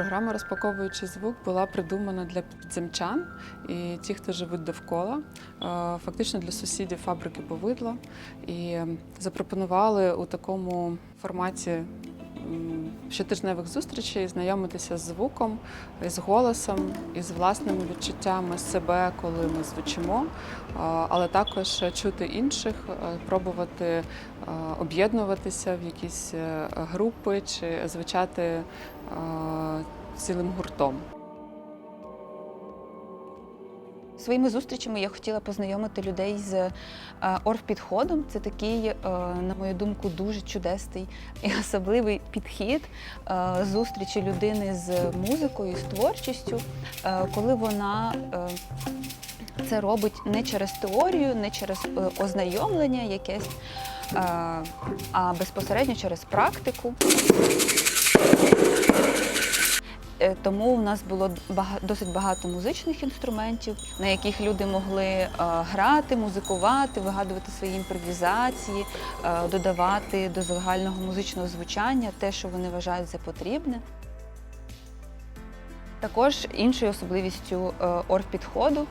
Програма розпаковуючи звук була придумана для підземчан і ті, хто живуть довкола, е, фактично для сусідів фабрики повидла. І запропонували у такому форматі щотижневих зустрічей знайомитися з звуком, з голосом, і з власними відчуттями себе, коли ми звучимо, але також чути інших, е, пробувати е, об'єднуватися в якісь е, групи чи звучати цілим гуртом. Своїми зустрічами я хотіла познайомити людей з е, оргпідходом. Це такий, е, на мою думку, дуже чудесний і особливий підхід е, зустрічі людини з музикою, з творчістю, коли вона це робить не через теорію, не через ознайомлення якесь, а безпосередньо через практику. Е, Тому у нас було досить багато музичних інструментів, на яких люди могли е, грати, музикувати, вигадувати свої імпровізації, е, додавати до загального музичного звучання те, що вони вважають за потрібне. Також іншою особливістю оргпідходу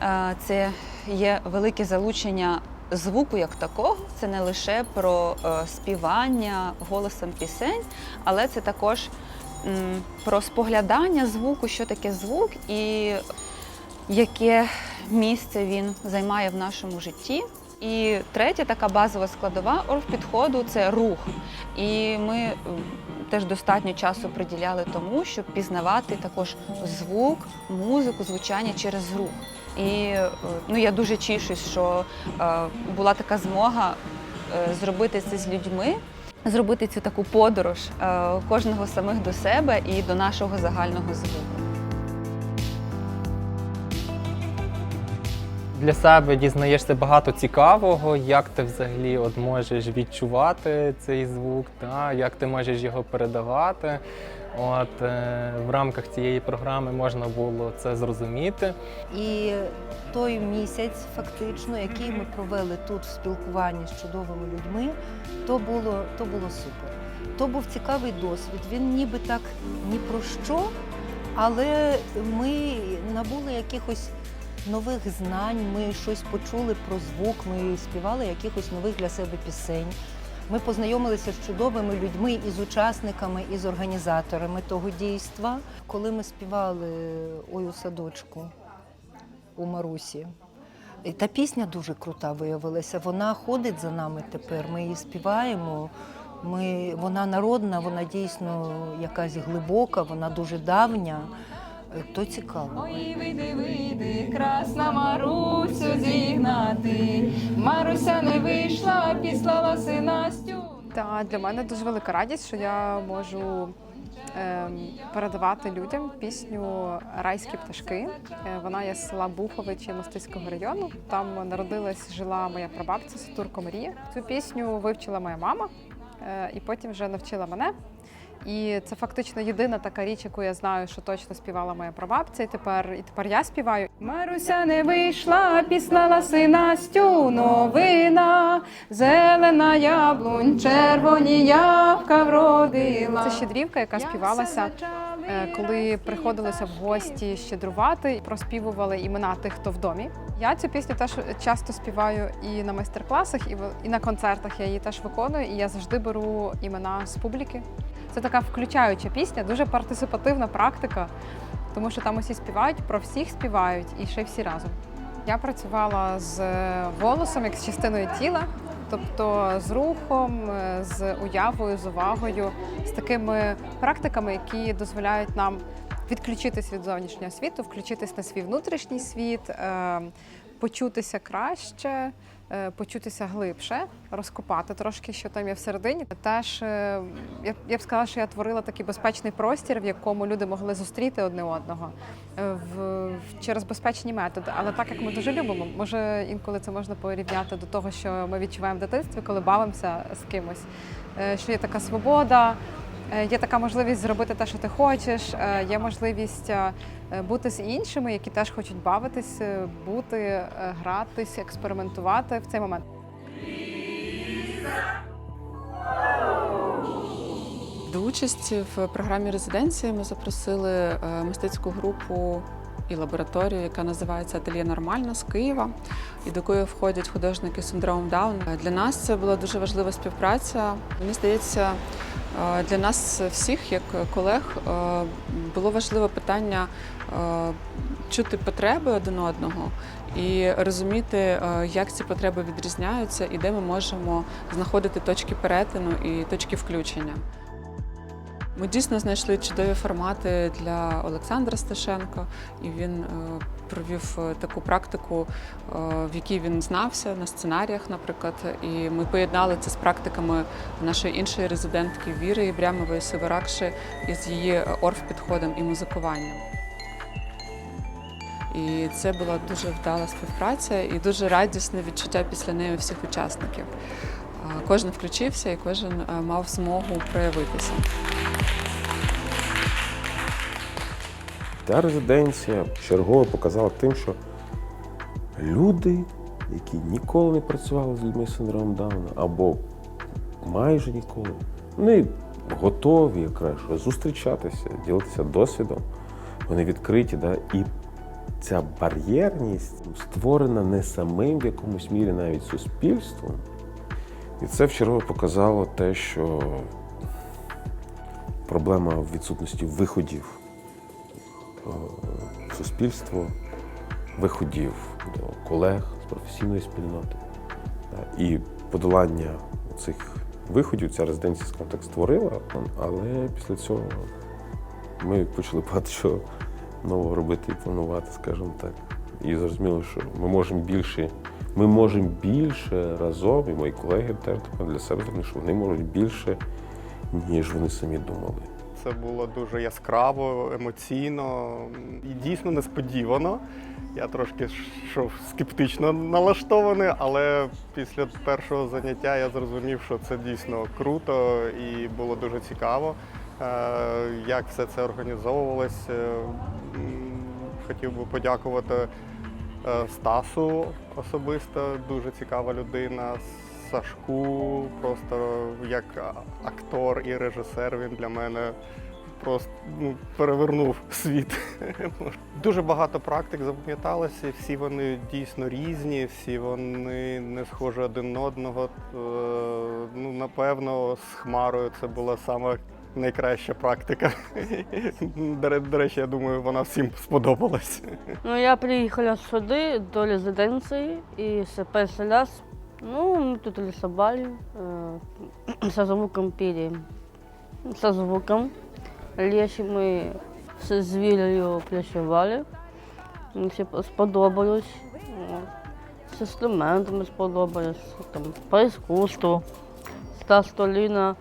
е, це є велике залучення звуку як такого. Це не лише про співання голосом пісень, але це також про споглядання звуку, що таке звук і яке місце він займає в нашому житті. І третя така базова складова оргпідходу це рух. І ми теж достатньо часу приділяли тому, щоб пізнавати також звук, музику, звучання через рух. І е, ну, я дуже тішусь, що е, була така змога е, зробити це з людьми, зробити цю таку подорож е, кожного самих до себе і до нашого загального звуку. Для себе дізнаєшся багато цікавого, як ти взагалі от можеш відчувати цей звук, та, як ти можеш його передавати. От, е, в рамках цієї програми можна було це зрозуміти. І той місяць, фактично, який ми провели тут в спілкуванні з чудовими людьми, то було, то було супер. То був цікавий досвід. Він ніби так ні про що, але ми набули якихось нових знань, ми щось почули про звук, ми співали якихось нових для себе пісень. Ми познайомилися з чудовими людьми і з учасниками, і з організаторами того дійства. Коли ми співали Ой у садочку у Марусі. І Та пісня дуже крута виявилася. Вона ходить за нами тепер. Ми її співаємо. Ми, вона народна, вона дійсно якась глибока, вона дуже давня. То цікаво. Ой, вийди, вийди, красна Марусю зігнати. Маруся слава синастю. Та для мене дуже велика радість, що я можу ем, передавати людям пісню Райські пташки. Е, Вона є з села Буховичі Мостиського району. Там народилась, жила моя прабабця Сатурко Марія. Цю пісню вивчила моя мама е, і потім вже навчила мене. І це фактично єдина така річ, яку я знаю, що точно співала моя прабабця. І тепер і тепер я співаю. Маруся не вийшла, післала синастю новина. Зелена яблунь, червоні явка вродила. Це щедрівка, яка співалася, е, коли приходилося в гості щедрувати, проспівували імена тих, хто в домі. Я цю пісню теж часто співаю і на майстер-класах, і на концертах я її теж виконую, і я завжди беру імена з публіки. Це така включаюча пісня, дуже партисипативна практика, тому що там усі співають, про всіх співають і ще всі разом. Я працювала з голосом як з частиною тіла, тобто з рухом, е, з уявою, з увагою, з такими практиками, які дозволяють нам відключитись від зовнішнього світу, включитись на свій внутрішній світ, е, почутися краще, е, почутися глибше, розкопати трошки, що там є всередині. Теж е, я, б сказала, що я творила такий безпечний простір, в якому люди могли зустріти одне одного е, в, через безпечні методи. Але так як ми дуже любимо, може інколи це можна порівняти до того, що ми відчуваємо в дитинстві, коли бавимося з кимось, що є така свобода. Е, Є така можливість зробити те, що ти хочеш. е, Є можливість е, бути з іншими, які теж хочуть бавитись, бути, гратись, експериментувати в цей момент. До участі в програмі резиденції ми запросили мистецьку групу і лабораторію, яка називається Ательє Нормально з Києва, і до якої входять художники з синдромом Дауна. Для нас це була дуже важлива співпраця. Мені здається, для нас всіх, як колег, е, було важливе питання е, чути потреби один одного і розуміти, е, як ці потреби відрізняються і де ми можемо знаходити точки перетину і точки включення. Ми дійсно знайшли чудові формати для Олександра Сташенко, і він е, провів е, таку практику, е, в якій він знався на сценаріях, наприклад. І ми поєднали це з практиками нашої іншої резидентки Віри Ібрямової Сиворакши із її орф-підходом і музикуванням. І це була дуже вдала співпраця і дуже радісне відчуття після неї всіх учасників. Кожен включився і кожен мав змогу проявитися. Та резиденція чергово показала тим, що люди, які ніколи не працювали з людьми з синдромом Дауна, або майже ніколи, вони готові якраз зустрічатися, ділитися досвідом, вони відкриті. Да? І ця бар'єрність створена не самим в якомусь мірі навіть суспільством. І це вчергове показало те, що проблема в відсутності виходів суспільство, виходів до колег з професійної спільноти. Е, І подолання цих виходів ця резиденція скажімо так створила, але після цього ми почали багато чого нового робити і планувати, скажімо так. І зрозуміло, що ми можемо більше, ми можемо більше разом, і мої колеги теж для себе, зрозуміли, що вони можуть більше, ніж вони самі думали. Це було дуже яскраво, емоційно і дійсно несподівано. Я трошки йшов скептично налаштований, але після першого заняття я зрозумів, що це дійсно круто і було дуже цікаво, е, як все це організовувалось. Е, Хотів би подякувати е, Стасу особисто, дуже цікава людина. Сашку, просто як актор і режисер він для мене просто ну, перевернув світ. Дуже багато практик запам'яталося, всі вони дійсно різні, всі вони не схожі один на одного. Е, Ну, напевно, з Хмарою це була саме найкраща практика. До речі, я думаю, вона всім сподобалась. Ну, я приїхала сюди до резиденції і це перший раз. Ну, ми тут рисували е, со звуком пили. Со звуком. Леші ми з звір'ю працювали. Мені все сподобалось. От. З інструментами сподобалось, там, по іскусству. Стас Століна,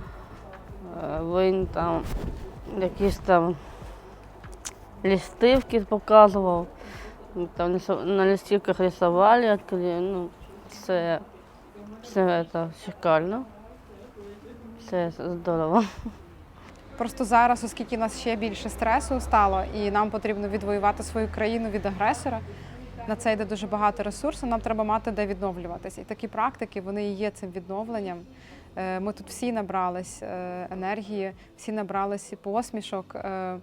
е, він там якісь там листівки показував. Там на листівках рисували. Ну, все, все це шикарно. Все здорово. Просто зараз, оскільки у нас ще більше стресу стало, і нам потрібно відвоювати свою країну від агресора. На це йде дуже багато ресурсу. Нам треба мати де відновлюватися. І такі практики вони і є цим відновленням. Е, Ми тут всі набрались е, енергії, всі набрались посмішок, е,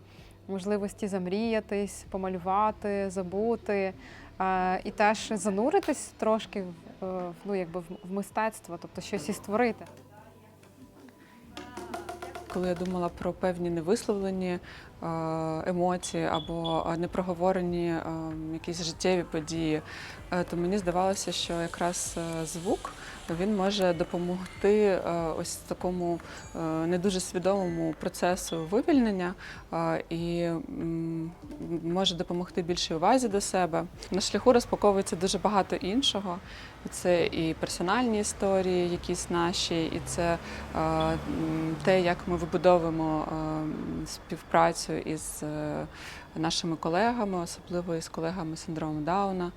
можливості замріятись, помалювати, забути і теж зануритись трошки ну, якби в мистецтво, тобто щось і створити. коли я думала про певні невисловлені е, емоції або е, непроговорені е, якісь життєві події, е, то мені здавалося, що якраз е, звук він може допомогти е, ось такому е, не дуже свідомому процесу вивільнення е, і може допомогти більшій увазі до себе. На шляху розпаковується дуже багато іншого. Це і персональні історії, якісь наші, і це те, як ми вибудовуємо співпрацю із нашими колегами, особливо із колегами з синдромом Дауна,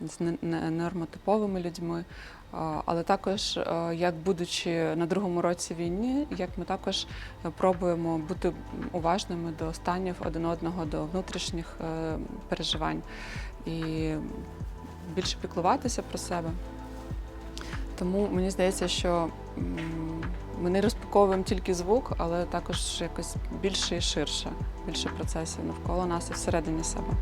з нормотиповими людьми. Але також, як будучи на другому році війни, як ми також пробуємо бути уважними до станів один одного, до внутрішніх е, переживань і більше піклуватися про себе. Тому мені здається, що Ми не розпаковуємо тільки звук, але також якось більше і ширше, більше процесів навколо нас і всередині себе.